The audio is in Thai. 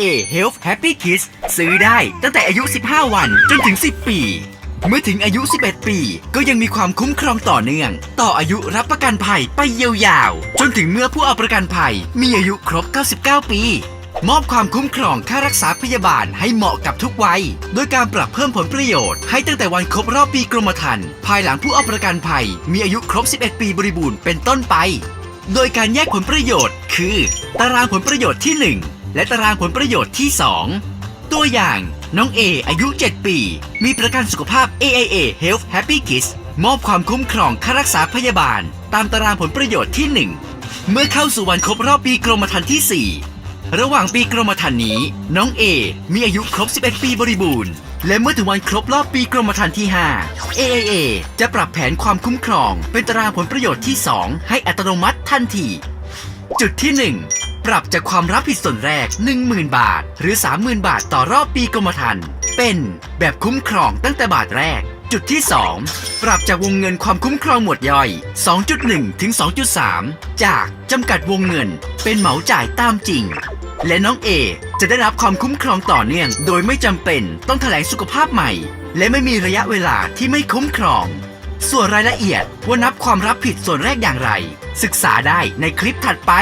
A Health Happy Kids ซื้อได้ตั้งแต่อายุ 15 วันจนถึง 10 ปี เมื่อถึงอายุ 11 ปี ก็ยังมีความคุ้มครองต่อเนื่อง ต่ออายุรับประกันภัยไปยาวๆ จนถึงเมื่อผู้เอาประกันภัย มีอายุครบ 99 ปี มอบความคุ้มครองค่ารักษาพยาบาลให้เหมาะกับทุกวัย โดยการปรับเพิ่มผลประโยชน์ ให้ตั้งแต่วันครบรอบปีกรมธรรม์ภายหลังผู้เอาประกันภัย มีอายุครบ 11 ปีบริบูรณ์เป็นต้นไป โดยการแยกผลประโยชน์ คือ ตารางผลประโยชน์ที่ 1 และตารางผลประโยชน์ที่ 2 ตัวอย่างน้องเออายุ 7 ปี มีประกันสุขภาพ AIA Health Happy Kids มอบความคุ้มครองค่ารักษาพยาบาล ตามตารางผลประโยชน์ที่ 1 เมื่อเข้าสู่วันครบรอบปีกรมธรรม์ที่ 4 ระหว่างปีกรมธรรม์นี้ น้องเอมีอายุครบ 11 ปีบริบูรณ์ และเมื่อถึงวันครบรอบปีกรมธรรม์ที่ 5 AIA จะปรับแผนความคุ้มครอง เป็นตารางผลประโยชน์ที่ 2 ให้อัตโนมัติทันที จุดที่ 1 ปรับจากความรับผิดส่วนแรก 10,000 บาท หรือ 30,000 บาทต่อรอบปีกรมธรรม์เป็นแบบคุ้มครองตั้งแต่บาทแรก จุดที่ 2 ปรับจากวงเงินความคุ้มครองหมวดย่อย 2.1 ถึง 2.3 จากจำกัดวงเงิน เป็นเหมาจ่ายตามจริง และน้องเอจะได้รับความคุ้มครองต่อเนื่อง โดยไม่จำเป็นต้องแถลงสุขภาพใหม่ และไม่มีระยะเวลาที่ไม่คุ้มครอง ส่วนรายละเอียดว่านับความรับผิดส่วนแรกอย่างไร ศึกษาได้ในคลิปถัดไป